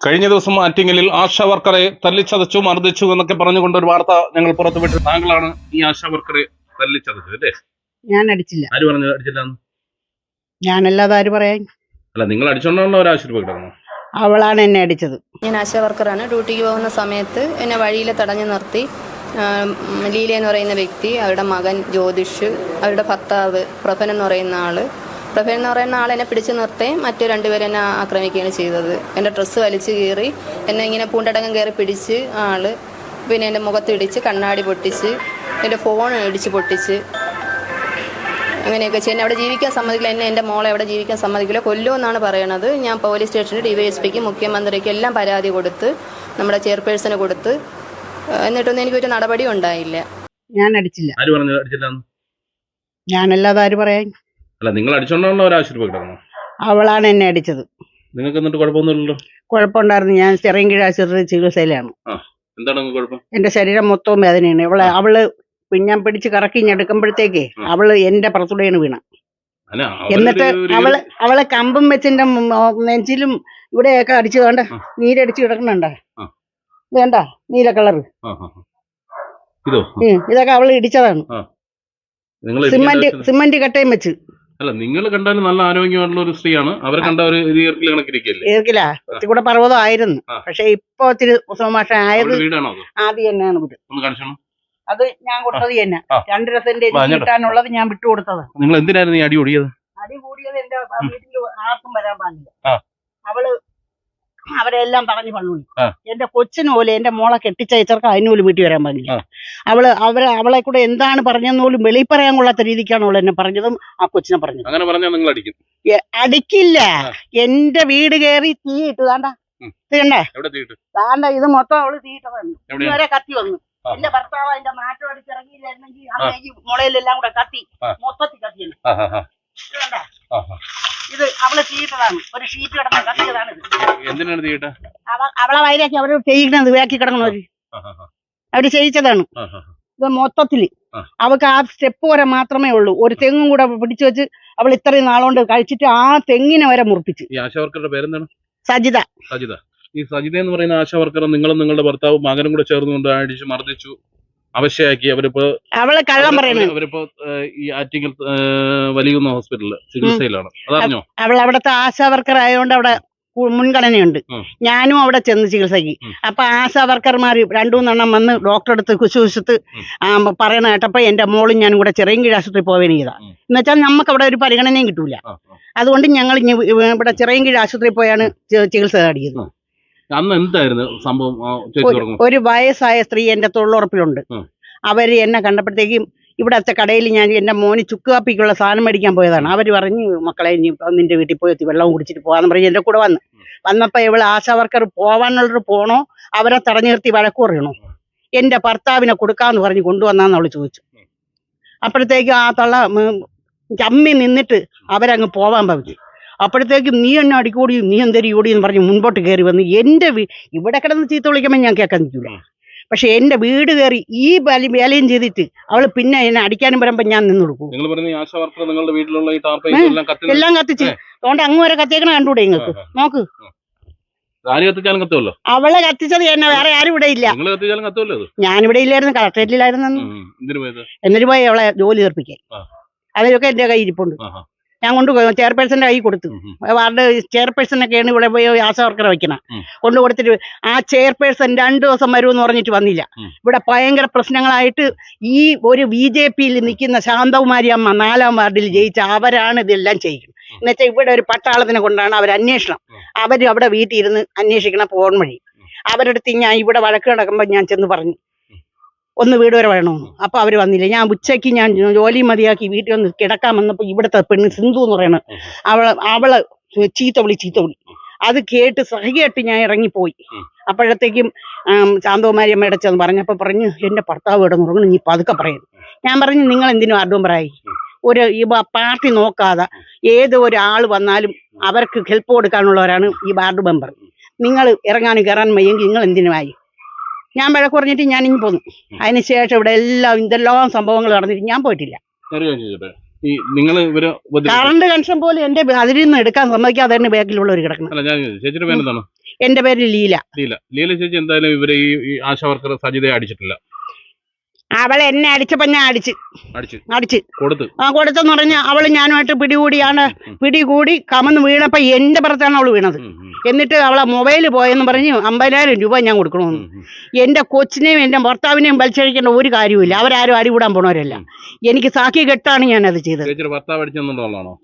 കഴിഞ്ഞ ദിവസം ആറ്റിങ്ങലിൽ ആശാ വർക്കറെ തല്ലിച്ചതച്ചു മർദ്ദിച്ചു എന്നൊക്കെ പറഞ്ഞുകൊണ്ട് ഒരു വാർത്ത ഞങ്ങൾ പുറത്തുവിട്ടു. താങ്കളാണ് ഈ ആശാ വർക്കറെ തല്ലിച്ചതച്ചത് അല്ലേ? ഞാൻ അടിച്ചില്ല ആര് പറഞ്ഞു അടിച്ചില്ലാന്ന് ഞാനല്ലാതെ ആര് പറയാൻ? അല്ല നിങ്ങൾ അടിച്ചോണ്ടാണല്ലോ ഒരു ആശുപത്രി കിടന്നു അവളാണ് എന്നെ അടിച്ചത്. ഞാൻ ആശാ വർക്കറാണ്. ഡ്യൂട്ടിക്ക് പോകുന്ന സമയത്ത് എന്നെ വഴിയിൽ തടഞ്ഞു നിർത്തി. ലീല എന്ന് പറയുന്ന വ്യക്തി അവരുടെ മകൻ ജ്യോതിഷ് അവരുടെ ഭർത്താവ് പ്രഭൻ എന്ന് പറയുന്ന ആൾ പ്രഭൻ എന്ന് പറയുന്ന ആൾ എന്നെ പിടിച്ചു നിർത്തുകയും മറ്റു രണ്ടുപേരും എന്നെ ആക്രമിക്കുകയാണ് ചെയ്തത്. എന്റെ ഡ്രസ്സ് വലിച്ചു കീറി എന്നെ ഇങ്ങനെ പൂണ്ടടങ്കം കയറി പിടിച്ച് ആൾ പിന്നെ എന്റെ മുഖത്ത് ഇടിച്ച് കണ്ണാടി പൊട്ടിച്ച് എന്റെ ഫോൺ ഇടിച്ച് പൊട്ടിച്ച് അങ്ങനെയൊക്കെ ചെയ്യുന്നത് അവിടെ ജീവിക്കാൻ സമ്മതിക്കില്ല. എന്നെ എന്റെ മോളെ എവിടെ ജീവിക്കാൻ സമ്മതിക്കില്ല. കൊല്ലുമെന്നാണ് പറയണത്. ഞാൻ പോലീസ് സ്റ്റേഷനിൽ ഡി വൈ എസ് പിക്ക് മുഖ്യമന്ത്രിക്ക് എല്ലാം പരാതി കൊടുത്ത് നമ്മുടെ ചെയർപേഴ്സണ് കൊടുത്ത് എന്നിട്ടൊന്നും എനിക്ക് എനിക്കൊരു നടപടി ഉണ്ടായില്ല. ഞാൻ അടിച്ചില്ല. ആര് പറഞ്ഞു അടിച്ചില്ലാന്ന് ഞാനല്ലാതെ ആര് പറയാൻ? അല്ല നിങ്ങൾ അടിച്ചോണ്ടാണല്ലോ ഒരു ആശുപത്രി കിടന്നു അവളാണ് എന്നെ അടിച്ചത്. നിങ്ങൾക്ക് എന്നിട്ട് കുഴപ്പമൊന്നുമില്ലല്ലോ? കുഴപ്പമുണ്ടായിരുന്നു. ഞാൻ ചെറിയൻകീഴ് ആശുപത്രി ചികിത്സയിലാണ്. എന്താണ് നിങ്ങൾക്ക് കുഴപ്പം? എന്റെ ശരീരം മൊത്തവും വേദനയാണ്. ഇവളെ അവൾ പിന്നെ ഞാൻ പിടിച്ച് കറക്കി ഞെടുക്കുമ്പോഴത്തേക്കേ. അവൾ എന്റെ പുറത്തുടെയാണ് വീണ. അല്ല എന്നിട്ട് ഒരു- അവൾ അവളെ കമ്പും വെച്ചിന്റെ നെഞ്ചിലും ഇവിടെയൊക്കെ അടിച്ചു വേണ്ട. നീരടിച്ച് കിടക്കണണ്ട. ഉം. വേണ്ട നീല കളർ. ആ, ആ, ആ. ഇതോ? ഇതൊക്കെ അവൾ ഇടിച്ചതാണ്. നിങ്ങൾ സിമന്റ് സിമന്റ് കട്ടയും വെച്ച്. അല്ല നിങ്ങൾ കണ്ടാലും നല്ല ആരോഗ്യമായിട്ടുള്ള ഒരു സ്ത്രീയാണ്. അവരെ കണ്ട ഒരു ഈർക്കിൽ കണക്കിരിക്കല്ലേ? ഏർക്കില്ല ഒത്തിരി കൂടെ പർവതം ആയിരുന്നു. പക്ഷെ ഇപ്പൊ ഒത്തിരി സോമാഷ ആയത് വീടാണോ അത്? ആദ്യം തന്നെയാണ് ഒന്ന് കാണിച്ചോ അത് ഞാൻ കൊടുത്തത് തന്നെ രണ്ടര സെന്റ് കിട്ടാനുള്ളത് ഞാൻ വിട്ടുകൊടുത്തത് നിങ്ങൾ എന്തിനായിരുന്നു ഈ അടി ഓടിയത് അടി കൂടിയത് എന്റെ വീട്ടിൽ ആർക്കും വരാൻ പാടില്ല. അവൾ അവരെല്ലാം പറഞ്ഞു പള്ളു. എന്റെ കൊച്ചിന് പോലെ എന്റെ മോളെ കെട്ടിച്ചയച്ചർക്ക് അതിന് പോലും വീട്ടിൽ വരാൻ പറ്റില്ല അവൾ അവരെ അവളെ കൂടെ എന്താണ് പറഞ്ഞെന്ന് പോലും വെളിയിൽ പറയാൻ കൊള്ളാത്ത രീതിക്കാണ് അവൾ എന്നെ പറഞ്ഞതും ആ കൊച്ചിനെ പറഞ്ഞത്. അങ്ങനെ പറഞ്ഞാൽ നിങ്ങൾ അടിക്കും. അടിക്കില്ല. എന്റെ വീട് കയറി തീയിട്ട് താണ്ട ഉം. തീണ്ടേ തീട്ട് താണ്ട ഇത് മൊത്തം അവൾ തീയിട്ടതാണ് എവിടെയാ? ഇതുവരെ കത്തി വന്നു. എന്റെ ഭർത്താവ് അതിന്റെ മാറ്റം അടിച്ചിറങ്ങിയില്ലായിരുന്നെങ്കിൽ മുളയിലെല്ലാം കൂടെ കത്തി. മൊത്തത്തിൽ കത്തിയാണ്. ഇത് അവൾ തീയിട്ടതാണ് ഒരു ഷീറ്റ് കിടന്ന കത്തിയതാണ് ഇത്. എന്തിനാണ് തീയിട്ട? അവ- അവളെ വയലാക്കി അവർ ചെയ്യിക്കണത് വേക്കി കിടക്കണവര്. അവർ. ചെയ്യിച്ചതാണ്. ഇത് മൊത്തത്തിൽ. അവക്ക് ആ സ്റ്റെപ്പ് വരെ മാത്രമേ ഉള്ളൂ. ഒരു തെങ്ങും കൂടെ പിടിച്ചു വെച്ച് അവൾ ഇത്രയും നാളുകൊണ്ട് കഴിച്ചിട്ട് ആ തെങ്ങിനെ വരെ മുറിപ്പിച്ചു. ഈ ആശാ വർക്കറുടെ പേരെന്താണ്? സജിത. സജിത. ഈ സജിത എന്ന് പറയുന്ന ആശാ വർക്കർ നിങ്ങളും നിങ്ങളുടെ ഭർത്താവും മകനും കൂടെ ചേർന്നുകൊണ്ട് അടിച്ച് മർദ്ദിച്ചു. അവശയാക്കി അവരിപ്പോ അവളെ കള്ളം പറയുന്നു അവരിപ്പോ ഈ ആറ്റിങ്ങൽ വലിയുന്ന ഹോസ്പിറ്റലിൽ ചികിത്സയിലാണ്. അതറിഞ്ഞോ? അവൾ അവിടുത്തെ ആശാ വർക്കർ ആയതുകൊണ്ട് അവിടെ മുൻഗണനയുണ്ട്. ഞാനും അവിടെ ചെന്ന് ചികിത്സയ്ക്ക്. അപ്പൊ ആശാ വർക്കർമാർ രണ്ടു മൂന്നെണ്ണം വന്ന് ഡോക്ടറെ അടുത്ത്. ആ, പറയണ കേട്ടപ്പോ എന്റെ മോളും ഞാനും കൂടെ ചെറിയ കീഴാശുപത്രി ആശുപത്രി പോവേന ചെയ്താ. എന്ന് വെച്ചാൽ നമുക്ക് അവിടെ ഒരു പരിഗണനയും കിട്ടൂല. അതുകൊണ്ട് ഞങ്ങൾ ഇവിടെ ചെറിയ കീഴാശുപത്രി പോയാണ് ചികിത്സ തേടിയത് അന്ന് എന്തായിരുന്നു സംഭവം? ചേച്ചി ഒരു- തുടങ്ങും ഒരു വയസ്സായ സ്ത്രീ എന്റെ തൊഴിലുറപ്പിലുണ്ട്. അവർ എന്നെ കണ്ടപ്പോഴത്തേക്കും ഇവിടത്തെ കടയിൽ ഞാൻ എന്റെ മോന് ചുക്ക് കാപ്പിക്കുള്ള സാധനം മേടിക്കാൻ പോയതാണ്. അവർ പറഞ്ഞു മക്കളെ ഇനി നിന്റെ വീട്ടിൽ പോയി എത്തി വെള്ളം കുടിച്ചിട്ട് പോവാന്ന് പറഞ്ഞ് എന്റെ കൂടെ വന്ന്. വന്നപ്പോ ഇവൾ ആശാ വർക്കർ പോവാനുള്ളൊരു പോണോ? അവരെ തടഞ്ഞു നിർത്തി വഴക്ക് പറയണോ? എന്റെ ഭർത്താവിനെ കൊടുക്കാന്ന് പറഞ്ഞ് കൊണ്ടുവന്നാന്ന് അവൾ ചോദിച്ചു. അപ്പോഴത്തേക്കും ആ തള്ള അമ്മി ചമ്മി നിന്നിട്ട് അവരങ്ങ് പോവാൻ പറ്റി അപ്പോഴത്തേക്കും നീ എന്നെ അടിക്കൂടി നീ എന്തരി ഓടി എന്ന് പറഞ്ഞ് മുൻപോട്ട് കയറി വന്ന് എന്റെ ഇവിടെ കിടന്ന് ചീത്ത വിളിക്കുമ്പോൾ ഞാൻ കേൾക്കാൻ നിൽക്കില്ല പക്ഷെ എന്റെ വീട് കയറി ഈ ബലി വേലയും ചെയ്തിട്ട് അവൾ പിന്നെ എന്നെ അടിക്കാനും വരുമ്പോ ഞാൻ നിന്ന് കൊടുക്കും. എല്ലാം കത്തി എല്ലാം കത്തിച്ച്. അതുകൊണ്ട് അങ്ങ് വരെ കത്തിയേക്കണ കണ്ടൂടെ നിങ്ങൾക്ക്? നോക്ക്. അവളെ കത്തിച്ചത് എന്നെ വേറെ ആരും ഇവിടെ ഇല്ല. ഞാനിവിടെ ഇല്ലായിരുന്നു കളക്ടറേറ്റിലായിരുന്നു. എന്നിട്ട് പോയി അവളെ ജോലി തീർപ്പിക്കാൻ. അതിലൊക്കെ എന്റെ കയ്യിൽ ഇരിപ്പുണ്ട്. ഞാൻ കൊണ്ട് ചെയർപേഴ്സന്റെ കൈ കൊടുത്തു. വാർഡ് ചെയർപേഴ്സണൊക്കെയാണ് ഇവിടെ പോയി ആശാ വർക്കറെ വെക്കണ. കൊണ്ട് കൊടുത്തിട്ട് ആ ചെയർപേഴ്സൺ രണ്ടു ദിവസം വരുമെന്ന് പറഞ്ഞിട്ട് വന്നില്ല. ഇവിടെ ഭയങ്കര പ്രശ്നങ്ങളായിട്ട് ഈ ഒരു ബി ജെ പിയിൽ നിൽക്കുന്ന ശാന്തകുമാരി അമ്മ നാലാം വാർഡിൽ ജയിച്ച അവരാണ് ഇതെല്ലാം ചെയ്യുന്നത് എന്നുവെച്ചാൽ ഇവിടെ ഒരു പട്ടാളത്തിനെ കൊണ്ടാണ് അവർ അന്വേഷണം. അവർ അവിടെ വീട്ടിൽ ഇരുന്ന് അന്വേഷിക്കണം ഫോൺ വഴി. അവരടുത്ത് ഞാൻ ഇവിടെ വഴക്ക് നടക്കുമ്പോൾ ഞാൻ ചെന്ന് പറഞ്ഞു. ഒന്ന് വീട് വരെ വേണമെന്ന് അപ്പൊ അവർ വന്നില്ല. ഞാൻ ഉച്ചയ്ക്ക് ഞാൻ ജോലി മതിയാക്കി വീട്ടിൽ വന്ന് കിടക്കാൻ വന്നപ്പോ ഇവിടുത്തെ പെണ്ണ് സിന്ധു എന്ന് പറയണ അവൾ അവളെ അവളെ ചീത്ത വിളി ചീത്ത വിളി. അത് കേട്ട് സഹികേട്ട് ഞാൻ ഇറങ്ങിപ്പോയി. അപ്പോഴത്തേക്കും ശാന്തകുമാരി അമ്മയുടെ ചെന്ന് പറഞ്ഞപ്പോ പറഞ്ഞു എന്റെ ഭർത്താവ് ഇവിടെ നുറങ്ങണം നീ പതുക്കെ പറയുന്നു ഞാൻ പറഞ്ഞു നിങ്ങൾ എന്തിനും ആർഡും പറയായി. ഒരു ഈ പാർട്ടി നോക്കാതെ ഏത് ഒരാൾ വന്നാലും അവർക്ക് ഹെൽപ്പ് കൊടുക്കാനുള്ളവരാണ് ഈ വാർഡ് മെമ്പർ. നിങ്ങൾ ഇറങ്ങാനും കയറാനും വയ്യെങ്കിൽ നിങ്ങൾ എന്തിനുമായി? ഞാൻ വഴക്ക് പറഞ്ഞിട്ട് ഞാൻ ഇനി പോന്നു. അതിന് ശേഷം ഇവിടെ എല്ലാം എന്തെല്ലാം സംഭവങ്ങൾ നടന്നിട്ട് ഞാൻ പോയിട്ടില്ല. ഈ നിങ്ങൾ ഇവർ കറണ്ട് കണക്ഷൻ പോലും എന്റെ അതിൽ നിന്ന് എടുക്കാൻ സമ്മതിക്കാതെ തന്നെ ഒരു കിടക്കണം. എന്റെ പേര് ലീല. ലീല. ലീല ചേച്ചി എന്തായാലും ഇവരെ ഈ ഈ ആശാ വർക്കർ സജിതയെ അടിച്ചിട്ടില്ല. അവൾ എന്നെ അടിച്ചപ്പോ ഞാൻ അടിച്ച്. അടിച്ച്. കൊടുത്തു. ആ കൊടുത്തെന്ന് പറഞ്ഞ അവൾ ഞാനുമായിട്ട് പിടികൂടിയാണ്. പിടികൂടി കമന്ന് വീണപ്പോ എന്റെ പുറത്താണ് അവൾ വീണത്. എന്നിട്ട് അവളെ മൊബൈൽ പോയെന്ന് പറഞ്ഞ് അമ്പതിനായിരം രൂപ ഞാൻ കൊടുക്കണമെന്ന് എന്റെ കൊച്ചിനെയും എന്റെ ഭർത്താവിനെയും വലിച്ചഴിക്കേണ്ട ഒരു കാര്യമില്ല അവരാരും അടികൂടാൻ പോണവരല്ല. എനിക്ക് സാക്കി കെട്ടാണ് ഞാൻ അത് ചെയ്തത്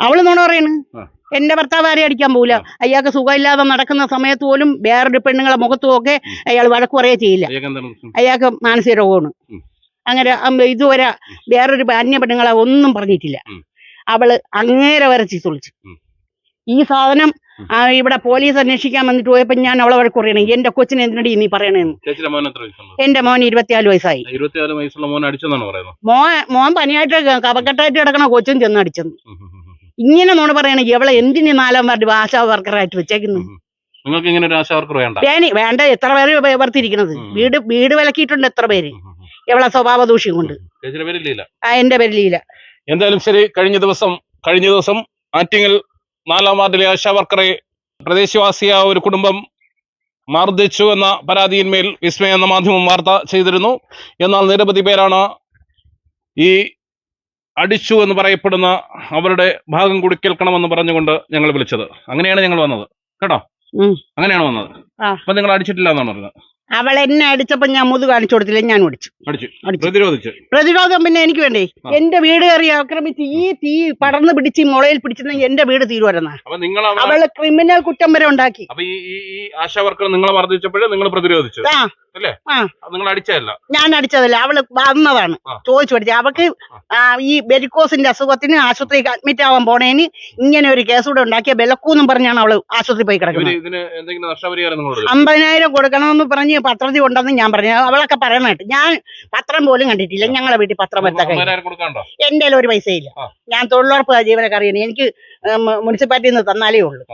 അവൾ നോണ പറയണ്. ആ. എന്റെ ഭർത്താവ് ആരെയും അടിക്കാൻ പോകില്ല അയാൾക്ക് സുഖമില്ലാതെ നടക്കുന്ന സമയത്ത് പോലും വേറൊരു പെണ്ണുങ്ങളെ മുഖത്തും ഒക്കെ അയാൾ വഴക്ക് പറയുക ചെയ്യില്ല. അയാൾക്ക് മാനസിക രോഗമാണ്. അങ്ങനെ ഇതുവരെ വേറൊരു അന്യ പെണ്ണുങ്ങളെ ഒന്നും പറഞ്ഞിട്ടില്ല. അവൾ അങ്ങേരെ വരെ ചീത്തൊളിച്ചു. ഈ സാധനം ഇവിടെ പോലീസ് അന്വേഷിക്കാൻ വന്നിട്ട് പോയപ്പോ ഞാൻ അവളെ വഴക്ക് പറയണേ. എന്റെ കൊച്ചിനെ എന്തിനടി നീ പറയണേന്ന്? എന്റെ മോൻ ഇരുപത്തിനാല് വയസ്സായി. മോൻ മോൻ പനിയായിട്ട് കപക്കെട്ടായിട്ട് കിടക്കണ കൊച്ചും ചെന്ന് അടിച്ചെന്ന്. ഇങ്ങനെ നോട് പറയണേ ഇവളെ എന്തിന് നാലാം വാർഡ് ആശാ വർക്കറായിട്ട് വെച്ചേക്കുന്നു? നിങ്ങൾക്ക് ഇങ്ങനെ ഒരു ആശാ വർക്കർ വേണ്ട? വേണി വേണ്ട. എത്ര പേര് വർത്തിരിക്കണത് വീട് വീട് വിലക്കിയിട്ടുണ്ട് എത്ര പേര്. ഇവളെ സ്വഭാവ ദൂഷ്യം കൊണ്ട്. ആ എന്റെ പേര് ലീല. എന്തായാലും ശരി കഴിഞ്ഞ ദിവസം കഴിഞ്ഞ ദിവസം ആറ്റിങ്ങൽ നാലാം വാർഡിലെ ആശാ വർക്കറെ പ്രദേശവാസിയായ ഒരു കുടുംബം മർദ്ദിച്ചു എന്ന പരാതിയിന്മേൽ വിസ്മയ എന്ന മാധ്യമം വാർത്ത ചെയ്തിരുന്നു. എന്നാൽ നിരവധി പേരാണ് ഈ അടിച്ചു എന്ന് പറയപ്പെടുന്ന അവരുടെ ഭാഗം കൂടി കേൾക്കണമെന്ന് പറഞ്ഞുകൊണ്ട് ഞങ്ങൾ വിളിച്ചത്. അങ്ങനെയാണ് ഞങ്ങൾ വന്നത്. കേട്ടോ? അങ്ങനെയാണ് വന്നത്. അപ്പൊ നിങ്ങൾ അടിച്ചിട്ടില്ല എന്നാണ് പറഞ്ഞത്. അവൾ എന്നെ അടിച്ചപ്പോ ഞാൻ മുതു കാണിച്ചു കൊടുത്തില്ല ഞാൻ ഓടിച്ചു. പ്രതിരോധിച്ച്. പ്രതിരോധം പിന്നെ എനിക്ക് വേണ്ടേ. എന്റെ വീട് കയറി ആക്രമിച്ച് ഈ തീ പടർന്ന് പിടിച്ച് ഈ മുളയിൽ പിടിച്ചിരുന്നെങ്കിൽ എന്റെ വീട് അവിടെ- അവൾ ക്രിമിനൽ കുറ്റം വരെ ഉണ്ടാക്കി. ആശാ വർക്കർ നിങ്ങളെ മർദ്ദിച്ചപ്പോഴേ നിങ്ങൾ പ്രതിരോധിച്ചു. ഞാൻ അടിച്ചതല്ല അവൾ വന്നതാണ്. ചോദിച്ചു പഠിച്ചത് അവക്ക് ഈ വെരിക്കോസിന്റെ അസുഖത്തിന് ആശുപത്രിക്ക് അഡ്മിറ്റ് ആവാൻ പോണേന് ഇങ്ങനെ ഒരു കേസ് കൂടെ ഉണ്ടാക്കിയ ബെലക്കൂന്നും പറഞ്ഞാണ് അവൾ ആശുപത്രി പോയി കിടക്കുന്നത്. അമ്പതിനായിരം കൊടുക്കണമെന്ന് പറഞ്ഞ് പത്രത്തിൽ ഉണ്ടെന്ന് ഞാൻ പറഞ്ഞു. അവളൊക്കെ പറയണ കേട്ട്. ഞാൻ പത്രം പോലും കണ്ടിട്ടില്ല. ഞങ്ങളെ വീട്ടിൽ പത്രം എത്തൊക്കെ എന്റെ ഒരു പൈസയില്ല. ഇല്ല ഞാൻ തൊഴിലുറപ്പ് ജീവനക്കാരിയാണ് എനിക്ക് മുനിസിപ്പാലിറ്റിയിൽ നിന്ന് തന്നാലേ ഉള്ളൂ.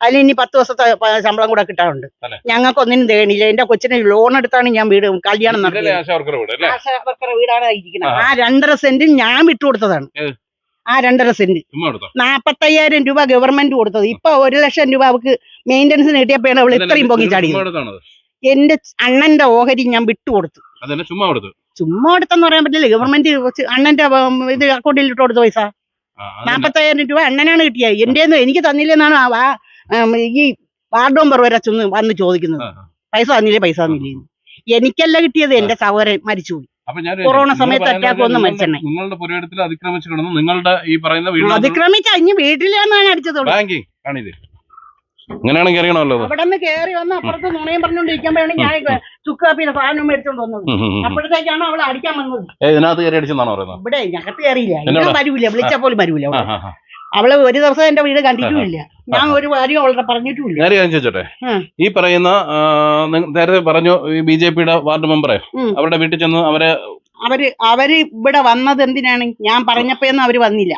അതിൽ ഇനി പത്ത് ദിവസത്തെ ശമ്പളം കൂടെ കിട്ടാറുണ്ട്. ഞങ്ങൾക്കൊന്നിനും ഞങ്ങൾക്ക് ഒന്നിനും തേണില്ല എന്റെ കൊച്ചിന് ലോൺ എടുത്താണ് ഞാൻ വീട് കല്യാണം നടത്തിയത്. ആശാ വർക്കർ വീടാണ് ഇരിക്കുന്നത്. ആ. രണ്ടര സെന്റ് ഞാൻ വിട്ടുകൊടുത്തതാണ് കൊടുത്തതാണ്. ആ രണ്ടര സെന്റ്. നാപ്പത്തയ്യായിരം രൂപ ഗവൺമെന്റ് കൊടുത്തത്. ഇപ്പൊ ഒരു ലക്ഷം രൂപ അവക്ക് മെയിന്റനൻസിന് കിട്ടിയപ്പോഴാണ് അവൾ ഇത്രയും പൊങ്ങി ചുമ്മാ ചാടിയത്. എടുത്താണത്. എന്റെ അണ്ണന്റെ ഓഹരി ഞാൻ വിട്ടുകൊടുത്തു ചുമ്മാ കൊടുത്തു? ചുമ്മാ കൊടുത്തെന്ന് പറയാൻ പറ്റില്ല. ഗവൺമെന്റ് അണ്ണന്റെ ഇത് അക്കൗണ്ടിൽ ഇട്ട് കൊടുത്ത പൈസ. നാപ്പത്തയ്യായിരം രൂപ അണ്ണനാണ് കിട്ടിയത്. എന്റെ എനിക്ക് തന്നില്ലെന്നാണ് ആ ഈ വാർഡ് മെമ്പർ വരെ ചെന്ന് വന്ന് ചോദിക്കുന്നത്. പൈസ തന്നില്ലേ? പൈസ തന്നില്ലേ എനിക്കല്ല കിട്ടിയത്. എന്റെ സഹോദരൻ മരിച്ചുപോയി. കൊറോണ സമയത്ത് അറ്റാക്ക് വന്ന് മരിച്ചെണ്ണെ. നിങ്ങളുടെ പുരയിടത്തിൽ അതിക്രമിച്ചു കിടന്നു നിങ്ങളുടെ ഈ പറയുന്ന അതിക്രമിച്ച ഇനി വീട്ടിലാണ് അടിച്ചതുള്ളൂ ആണിത് അറിയണമല്ലോ. അവിടെ നിന്ന് കയറി വന്ന് അപ്പുറത്ത് നുണയും പറഞ്ഞുകൊണ്ടിരിക്കുമ്പോഴാണ് ഞാൻ ചുക്ക് ചുക്കാപ്പിയുടെ സാധനം മേടിച്ചോണ്ട് വന്നത്. അപ്പോഴത്തേക്കാണ് അവൾ അടിക്കാൻ വന്നത്. ഇതിനകത്ത് കയറി അടിച്ചെന്നാണോ പറയുന്നത്? ഇവിടെ ഞകത്ത് കയറിയില്ല. വരൂല. വിളിച്ചാൽ പോലും വരൂല അവൾ. ഒരു ദിവസം എന്റെ വീട് കണ്ടിട്ടുമില്ല. ഞാൻ ഒരു കാര്യം അവളുടെ പറഞ്ഞിട്ടുമില്ല. ഞാൻ ചോദിച്ചോട്ടെ? ഈ പറയുന്ന നേരത്തെ പറഞ്ഞു ഈ ബി ജെ പിയുടെ വാർഡ് മെമ്പറെ അവരുടെ വീട്ടിൽ ചെന്ന് അവരെ അവർ അവർ ഇവിടെ വന്നത് എന്തിനാണ്? ഞാൻ പറഞ്ഞപ്പോഴൊന്നും അവർ വന്നില്ല.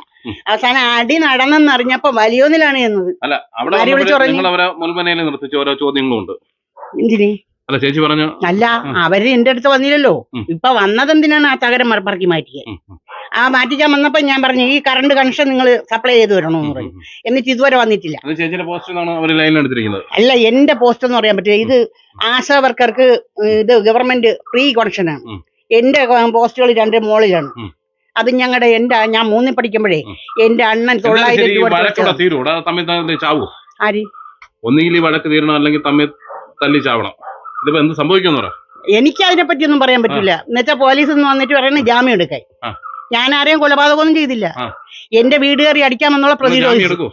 അവസാനം അടി നടന്നെന്ന് അറിഞ്ഞപ്പോ വലിയോന്നിലാണ് ചെന്നത്. അല്ല അവിടെ? നിങ്ങൾ അവരെ മുൻപനയിൽ നിർത്തിച്ച് ഓരോ ചോദ്യങ്ങളുണ്ട് എന്തിന്? അല്ല ചേച്ചി പറഞ്ഞു? അല്ല അവർ എന്റെ അടുത്ത് വന്നില്ലല്ലോ. ഇപ്പൊ വന്നത് എന്തിനാണ് ആ തകരം പറക്കി മാറ്റിയത് ആ മാറ്റിക്കാൻ വന്നപ്പോ ഞാൻ പറഞ്ഞു ഈ കറണ്ട് കണക്ഷൻ നിങ്ങൾ സപ്ലൈ ചെയ്ത് എന്ന് പറഞ്ഞു. എന്നിട്ട് ഇതുവരെ വന്നിട്ടില്ല. ചേച്ചിയുടെ ലൈനിൽ എടുത്തിരിക്കുന്നത്. അല്ല എന്റെ പോസ്റ്റ് എന്ന് പറയാൻ പറ്റില്ല. ഇത് ആശാ വർക്കർക്ക് ഇത് ഗവൺമെന്റ് ഫ്രീ കണക്ഷനാണ്. എന്റെ പോസ്റ്റുകൾ രണ്ട് മോളിലാണ്. അത് ഞങ്ങളുടെ എന്റെ ഞാൻ മൂന്നിൽ പഠിക്കുമ്പോഴേ എന്റെ അണ്ണൻ തൊള്ളായിരം രൂപ തീരും. ചാവൂ? ആര്? ഒന്നുകിൽ ഈ വഴക്ക് തീരണം അല്ലെങ്കിൽ തമ്മിൽ തല്ലി ചാവണം. ഇതിപ്പോ എന്ത് സംഭവിക്കുമെന്ന് പറ. എനിക്ക് അതിനെ പറ്റിയൊന്നും പറയാൻ പറ്റില്ല. എന്നുവെച്ചാൽ പോലീസ് നിന്ന് വന്നിട്ട് പറയുന്നത് ജാമ്യം എടുക്കാൻ. ഞാൻ ആരെയും കൊലപാതകമൊന്നും ചെയ്തില്ല. എന്റെ വീട് കയറി അടിക്കാമെന്നുള്ള പ്രതിരോധിച്ചു. എടുക്കൂ.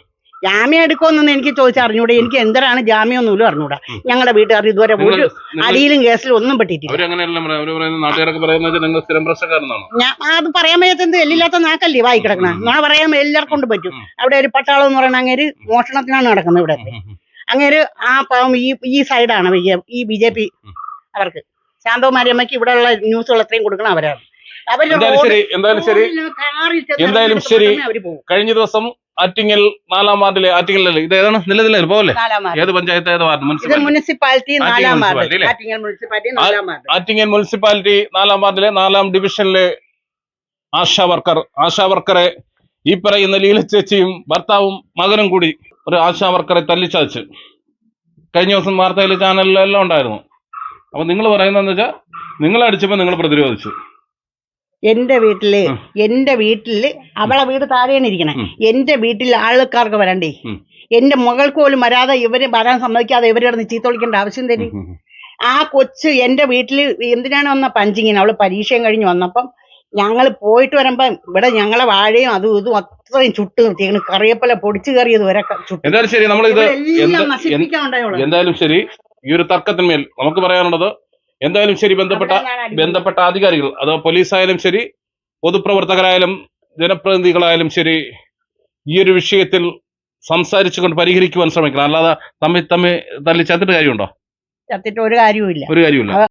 ജാമ്യം എടുക്കുമെന്നൊന്നും എനിക്ക് ചോദിച്ചാൽ അറിഞ്ഞൂടെ? എനിക്ക് എന്തിനാണ് ജാമ്യം ഒന്നുമില്ല അറിഞ്ഞൂടാ. ഞങ്ങളുടെ വീട്ടുകാർ ഇതുവരെ ഒരു അടിയിലും കേസിലും ഒന്നും പെട്ടിട്ടില്ല. അത് പറയാൻ വയ്യാത്തത് എല്ലില്ലാത്ത നാക്കല്ലേ വായി കിടക്കണ. നുണ പറയാൻ എല്ലാവർക്കും കൊണ്ട് പറ്റും. അവിടെ ഒരു പട്ടാളം എന്ന് പറയുന്ന അങ്ങേര് മോഷണത്തിനാണ് നടക്കുന്നത് ഇവിടെ. അങ്ങേര് ആ പാവം ഈ ഈ സൈഡാണ് ഈ ബി ജെ പി അവർക്ക് അവർക്ക്. ശാന്തകുമാരിയമ്മയ്ക്ക് ഇവിടെയുള്ള ന്യൂസുകൾ എത്രയും കൊടുക്കണം അവരാണ്. അവർ എന്തായാലും ശരി എന്തായാലും ശരി. എന്തായാലും ശരി. കഴിഞ്ഞ ദിവസം ആറ്റിങ്ങൽ നാലാം വാർഡിലെ ആറ്റിങ്ങലല്ലേ ഇത് ഏതാണ്? നിലനില പോലെ ഏത് പഞ്ചായത്ത് ഏത് വാർഡ്? മുനിസിപ്പാലിറ്റി ആറ്റിങ്ങൽ മുനിസിപ്പാലിറ്റി നാലാം വാർഡിലെ നാലാം ഡിവിഷനിലെ ആശാ വർക്കർ. ആശാ വർക്കറെ ഈ പറയുന്ന ലീല ചേച്ചിയും ഭർത്താവും മകനും കൂടി ഒരു ആശാ വർക്കറെ തല്ലിച്ചാച്ച്. കഴിഞ്ഞ ദിവസം വാർത്തയിൽ ചാനലിലെല്ലാം ഉണ്ടായിരുന്നു. അപ്പൊ നിങ്ങൾ പറയുന്നതെന്ന് വെച്ചാൽ നിങ്ങൾ അടിച്ചപ്പോൾ നിങ്ങൾ പ്രതിരോധിച്ചു. എന്റെ വീട്ടിൽ എന്റെ വീട്ടിൽ അവളെ വീട് താഴെയാണ് ഇരിക്കണേ. എന്റെ വീട്ടിൽ ആൾക്കാർക്ക് വരണ്ടേ. എന്റെ മകൾക്ക് പോലും വരാതെ ഇവർ വരാൻ സമ്മതിക്കാതെ ഇവർ കിടന്ന് ചീത്ത ആവശ്യം തരും. ആ കൊച്ച് എന്റെ വീട്ടിൽ എന്തിനാണ് വന്ന പഞ്ചിങ്ങിന്? അവൾ പരീക്ഷയും കഴിഞ്ഞ് വന്നപ്പം ഞങ്ങൾ പോയിട്ട് വരുമ്പം ഇവിടെ ഞങ്ങളെ വാഴയും അതും ഇതും അത്രയും ചുട്ട് നിർത്തിയാണ് കറിയപ്പല പൊടിച്ചു കയറിയത് വരെ ചുട്ട്. എന്തായാലും ശരി നമ്മൾ ഇത് നശിപ്പിക്കാൻ എന്തായാലും ശരി ഈ ഒരു തർക്കത്തിന്മേൽ നമുക്ക് പറയാനുള്ളത് എന്തായാലും ശരി ബന്ധപ്പെട്ട ബന്ധപ്പെട്ട അധികാരികൾ അത് പോലീസായാലും ശരി പൊതുപ്രവർത്തകരായാലും ജനപ്രതിനിധികളായാലും ശരി ഈ ഒരു വിഷയത്തിൽ സംസാരിച്ചുകൊണ്ട് പരിഹരിക്കുവാൻ ശ്രമിക്കണം. അല്ലാതെ തമ്മിൽ തമ്മിൽ തല്ലി ചത്തിട്ട് കാര്യമുണ്ടോ? ചത്തിട്ട് ഒരു കാര്യവും ഇല്ല ഒരു കാര്യമില്ല